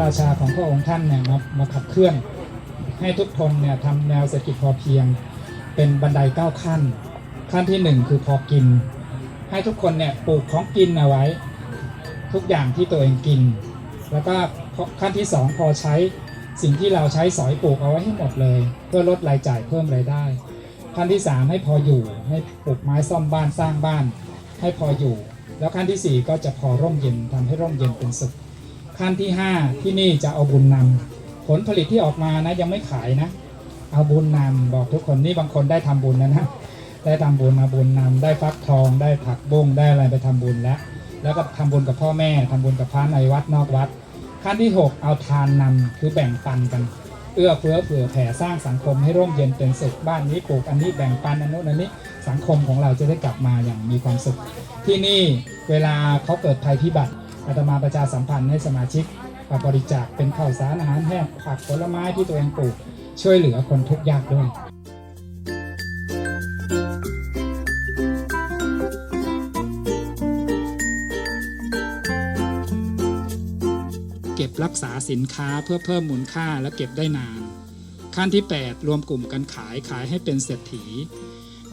ราชาของพระองค์ท่านเนี่ยมามาขับเคลื่อน ให้ทุกคนเนี่ยทำแนวเศรษฐกิจพอเพียง เป็นบันไดเก้าขั้น ขั้นที่หนึ่งคือพอกิน ให้ทุกคนเนี่ยปลูกของกินเอาไว้ ทุกอย่างที่ตัวเองกิน แล้วก็ขั้นที่สองพอใช้สิ่งที่เราใช้สอยปลูกเอาไว้ให้หมดเลย เพื่อลดรายจ่ายเพิ่มรายได้ขั้นที่สามให้พออยู่ให้ปลูกไม้ซ่อมบ้านสร้างบ้าน ให้พออยู่ แล้วขั้นที่สี่ก็จะพอร่มเย็นทำให้ร่มเย็นเป็นสุข ขั้นที่ห้าที่นี่จะเอาบุญนำผลผลิตที่ออกมานะยังไม่ขายนะ เอาบุญนำบอกทุกคนนี่บางคนได้ทำบุญนะนะได้ทำบุญมาบุญนำได้ฟักทอง ได้ผักบุ้งได้อะไรไปทำบุญแล้วแล้วก็ทำบุญกับพ่อแม่ทำบุญกับพระในวัดนอกวัด ขั้นที่ 6 เอาทานนำคือแบ่งปันกัน เอื้อเฟื้อเผื่อแผ่สร้างสังคมให้ร่มเย็นเป็นสุขบ้านนี้ปลูกอันนี้แบ่งปันอันนู้นอันนี้สังคมของเราจะได้กลับมาอย่างมีความสุข ที่นี่เวลาเขาเกิดภัยพิบัติ อาตมาประชาสัมพันธ์ให้สมาชิกมาบริจาคเป็นข้าวสารอาหารแห้งผักผลไม้ที่ตัวเองปลูก ช่วยเหลือคนทุกข์ยากด้วยเก็บรักษาสินค้าเพื่อเพิ่มมูลค่าและเก็บได้นาน ขั้นที่ 8 รวมกลุ่มกันขายขายให้เป็นเศรษฐี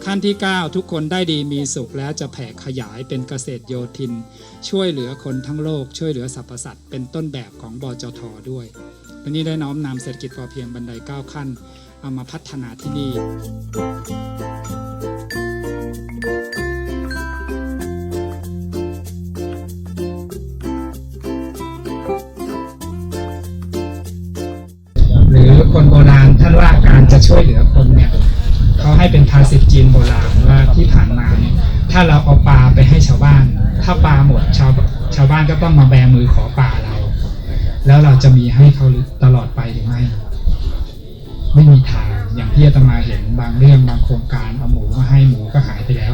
ขั้นที่ 9 ทุกคนได้ดีมีสุขแล้วจะแผ่ขยายเป็นเกษตรโยธิน ช่วยเหลือคนทั้งโลก ช่วยเหลือสรรพสัตว์เป็นต้นแบบของบจทด้วยวันนี้ได้น้อมนำเศรษฐกิจพอเพียงบันได 9 ขั้น เอามาพัฒนาที่นี่หรือคนโบราณท่านว่าการจะช่วยเหลือคนเนี่ย เขาให้เป็นภาษิตจีนโบราณว่าที่ผ่านมาเนี่ยถ้าเราเอาปลาไปให้ชาวบ้าน ถ้าปลาหมดชาวชาวบ้านก็ต้องมาแบมือขอปลาเรา แล้วเราจะมีให้เขาตลอดไปหรือไม่ไม่มีทางอย่างที่อาตมาเห็นบางเรื่องบางโครงการเอาหมูมาให้หมูก็หายไปแล้ว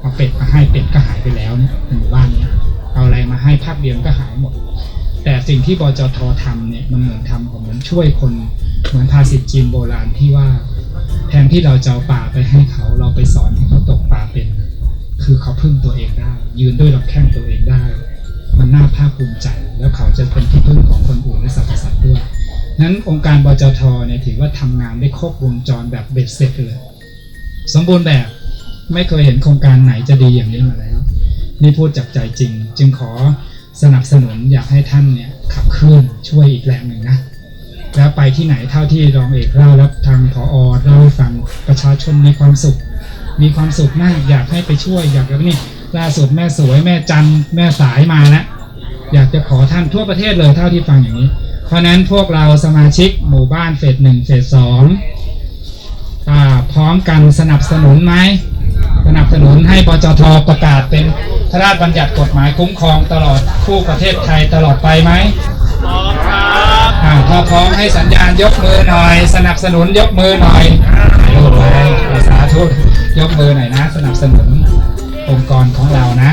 เอาเป็ดมาให้เป็ดก็หายไปแล้วเนี่ยหมู่บ้านเนี่ยเอาอะไรมาให้ภาคเดียวก็หายหมด แต่สิ่งที่บจททำเนี่ยมันเหมือนทำของเหมือนช่วยคนเหมือนภาษิตจีนโบราณที่ว่า แทนที่เราจะเอาปลาไปให้เขาเราไปสอนให้เขาตกปลาเป็น คือเขาพึ่งตัวเองได้ ยืนด้วยลำแข้งตัวเองได้ มันน่าภาคภูมิใจ แล้วเขาจะเป็นที่พึ่งของคนอื่นและสรรพสัตว์ด้วยนั้นองค์การบจทเนี่ยถือว่าทำงานได้ครบวงจรแบบเบ็ดเสร็จเลย สมบูรณ์แบบไม่เคยเห็นโครงการไหนจะดีอย่างนี้มาแล้ว นี่พูดจากใจจริง จึงขอสนับสนุนอยากให้ท่านเนี่ยขับเคลื่อนช่วยอีกแรงหนึ่งนะ แล้วไปที่ไหนเท่าที่รองเอกเล่าแล้วทางผอเล่าให้ฟังประชาชนมีความสุข มีความสุขมากอยากให้ไปช่วยอยากจะนี่ล่าสุดแม่สวยแม่จันแม่สายมาแล้วอยากจะขอท่านทั่วประเทศเลยเท่าที่ฟังอย่างนี้ เพราะนั้นพวกเราสมาชิกหมู่บ้านเฟสหนึ่งเฟสสองพร้อมกันสนับสนุนไหมสนับสนุนให้ปจทประกาศเป็นพระราชบัญญัติกฎหมายคุ้มครองตลอดคู่ประเทศไทยตลอดไปไหมพร้ อ่าถ้าพร้อมให้สัญญาณยกมือหน่อย สนับสนุนยกมือหน่อยรูปไปสาธุยกมือหน่อยนะ สนับสนุนองค์กรของเรานะ